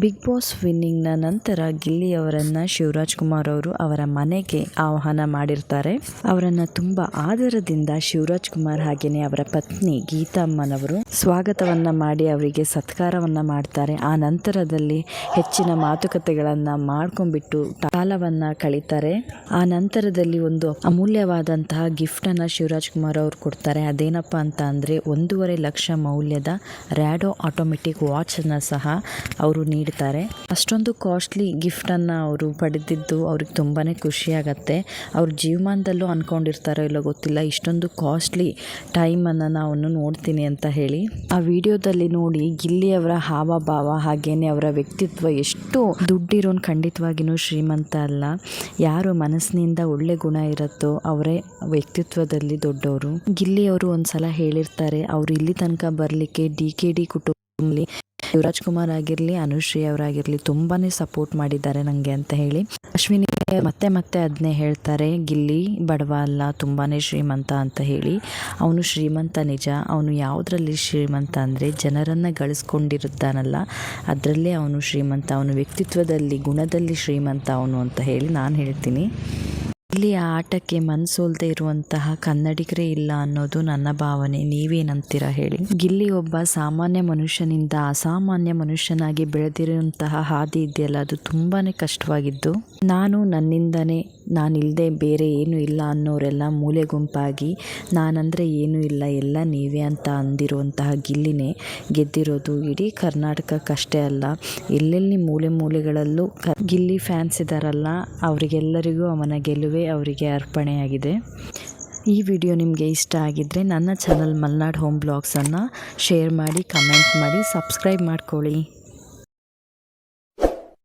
Big boss ವಿನ್ನಿಂಗ್ನ ನಂತರ ಗಿಲ್ಲಿ ಅವರನ್ನ ಶಿವರಾಜ್ ಕುಮಾರ್ ಅವರು ಅವರ ಮನೆಗೆ ಆಹ್ವಾನ ಮಾಡಿರ್ತಾರೆ. ಅವರನ್ನ ತುಂಬಾ ಆದರದಿಂದ ಶಿವರಾಜ್ ಕುಮಾರ್ ಹಾಗೇನೆ ಅವರ ಪತ್ನಿ ಗೀತಮ್ಮನವರು ಸ್ವಾಗತವನ್ನ ಮಾಡಿ ಅವರಿಗೆ ಸತ್ಕಾರವನ್ನು ಮಾಡ್ತಾರೆ. ಆ ನಂತರದಲ್ಲಿ ಹೆಚ್ಚಿನ ಮಾತುಕತೆಗಳನ್ನು ಮಾಡ್ಕೊಂಡ್ಬಿಟ್ಟು ಕಾಲವನ್ನು ಕಳೀತಾರೆ. ಆ ನಂತರದಲ್ಲಿ ಒಂದು ಅಮೂಲ್ಯವಾದಂತಹ ಗಿಫ್ಟನ್ನು ಶಿವರಾಜ್ ಕುಮಾರ್ ಅವರು ಕೊಡ್ತಾರೆ. ಅದೇನಪ್ಪ ಅಂತ ಅಂದರೆ ಒಂದೂವರೆ ಲಕ್ಷ ಮೌಲ್ಯದ ರ್ಯಾಡೋ ಆಟೋಮೆಟಿಕ್ ವಾಚನ್ನು ಸಹ ಅವರು ನೀಡ್ತಾರೆ. ಅಷ್ಟೊಂದು ಕಾಸ್ಟ್ಲಿ ಗಿಫ್ಟನ್ನು ಅವರು ಪಡೆದಿದ್ದು ಅವ್ರಿಗೆ ತುಂಬಾ ಖುಷಿಯಾಗತ್ತೆ ಅವ್ರ ಜೀವಮಾನದಲ್ಲೂ ಅಂದ್ಕೊಂಡಿರ್ತಾರೋ ಇಲ್ಲೋ ಗೊತ್ತಿಲ್ಲ. ಇಷ್ಟೊಂದು ಕಾಸ್ಟ್ಲಿ ಟೈಮನ್ನು ನಾನು ನೋಡ್ತೀನಿ ಅಂತ ಹೇಳಿ ಆ ವಿಡಿಯೋದಲ್ಲಿ ನೋಡಿ ಗಿಲ್ಲಿ ಅವರ ಹಾವಭಾವ ಹಾಗೇನೆ ಅವರ ವ್ಯಕ್ತಿತ್ವ ಎಷ್ಟು ದುಡ್ಡಿರೋನ್ ಖಂಡಿತವಾಗಿಯೂ ಶ್ರೀಮಂತ ಅಲ್ಲ. ಯಾರು ಮನಸ್ಸಿನಿಂದ ಒಳ್ಳೆ ಗುಣ ಇರುತ್ತೋ ಅವರೇ ವ್ಯಕ್ತಿತ್ವದಲ್ಲಿ ದೊಡ್ಡವರು. ಗಿಲ್ಲಿ ಅವರು ಒಂದ್ಸಲ ಹೇಳಿರ್ತಾರೆ, ಅವರು ಇಲ್ಲಿ ತನಕ ಬರ್ಲಿಕ್ಕೆ ಡಿ ಕೆ ಡಿ ಕುಟುಂಬಲಿ ಯುವರಾಜ್ ಕುಮಾರ್ ಆಗಿರಲಿ, ಅನುಶ್ರೀ ಅವರಾಗಿರಲಿ ತುಂಬಾನೇ ಸಪೋರ್ಟ್ ಮಾಡಿದ್ದಾರೆ ನನಗೆ ಅಂತ ಹೇಳಿ. ಅಶ್ವಿನಿ ಮತ್ತೆ ಮತ್ತೆ ಅದನ್ನೇ ಹೇಳ್ತಾರೆ. ಗಿಲ್ಲಿ, ಬಡವ ಅಲ್ಲ ತುಂಬಾ ಶ್ರೀಮಂತ ಅಂತ ಹೇಳಿ. ಅವನು ಶ್ರೀಮಂತ ನಿಜ. ಅವನು ಯಾವುದರಲ್ಲಿ ಶ್ರೀಮಂತ ಅಂದರೆ ಜನರನ್ನು ಗಳಿಸ್ಕೊಂಡಿರುತ್ತಾನಲ್ಲ, ಅದರಲ್ಲೇ ಅವನು ಶ್ರೀಮಂತ. ಅವನು ವ್ಯಕ್ತಿತ್ವದಲ್ಲಿ, ಗುಣದಲ್ಲಿ ಶ್ರೀಮಂತ ಅವನು ಅಂತ ಹೇಳಿ ನಾನು ಹೇಳ್ತೀನಿ. ಇಲ್ಲಿ ಆಟಕ್ಕೆ ಮನಸೋಲ್ದೆ ಇರುವಂತಹ ಕನ್ನಡಿಗರೇ ಇಲ್ಲ ಅನ್ನೋದು ನನ್ನ ಭಾವನೆ. ನೀವೇನಂತೀರ ಹೇಳಿ? ಗಿಲ್ಲಿ ಒಬ್ಬ ಸಾಮಾನ್ಯ ಮನುಷ್ಯನಿಂದ ಅಸಾಮಾನ್ಯ ಮನುಷ್ಯನಾಗಿ ಬೆಳೆದಿರುವಂತಹ ಹಾದಿ ಇದೆಯಲ್ಲ, ಅದು ತುಂಬಾನೇ ಕಷ್ಟವಾಗಿದ್ದು, ನಾನು ನನ್ನಿಂದನೇ ನಾನಿಲ್ಲದೆ ಬೇರೆ ಏನು ಇಲ್ಲ ಅನ್ನೋರೆಲ್ಲ ಮೂಲೆ ಗುಂಪಾಗಿ, ನಾನಂದರೆ ಏನೂ ಇಲ್ಲ, ಎಲ್ಲ ನೀವೇ ಅಂತ ಅಂದಿರುವಂತಹ ಗಿಲ್ಲಿನೇ ಗೆದ್ದಿರೋದು ಇಡೀ ಕರ್ನಾಟಕಕ್ಕಷ್ಟೇ ಅಲ್ಲ. ಎಲ್ಲೆಲ್ಲಿ ಮೂಲೆ ಮೂಲೆಗಳಲ್ಲೂ ಕ, ಗಿಲ್ಲಿ ಫ್ಯಾನ್ಸ್ ಇದ್ದಾರಲ್ಲ ಅವರಿಗೆಲ್ಲರಿಗೂ ಅವನ ಗೆಲುವೇ ಅವರಿಗೆ ಅರ್ಪಣೆಯಾಗಿದೆ. ಈ ವಿಡಿಯೋ ನಿಮಗೆ ಇಷ್ಟ ಆಗಿದ್ದರೆ ನನ್ನ ಚಾನಲ್ ಮಲ್ನಾಡ್ ಹೋಮ್ ಬ್ಲಾಗ್ಸನ್ನು ಶೇರ್ ಮಾಡಿ, ಕಮೆಂಟ್ ಮಾಡಿ, ಸಬ್ಸ್ಕ್ರೈಬ್ ಮಾಡ್ಕೊಳ್ಳಿ.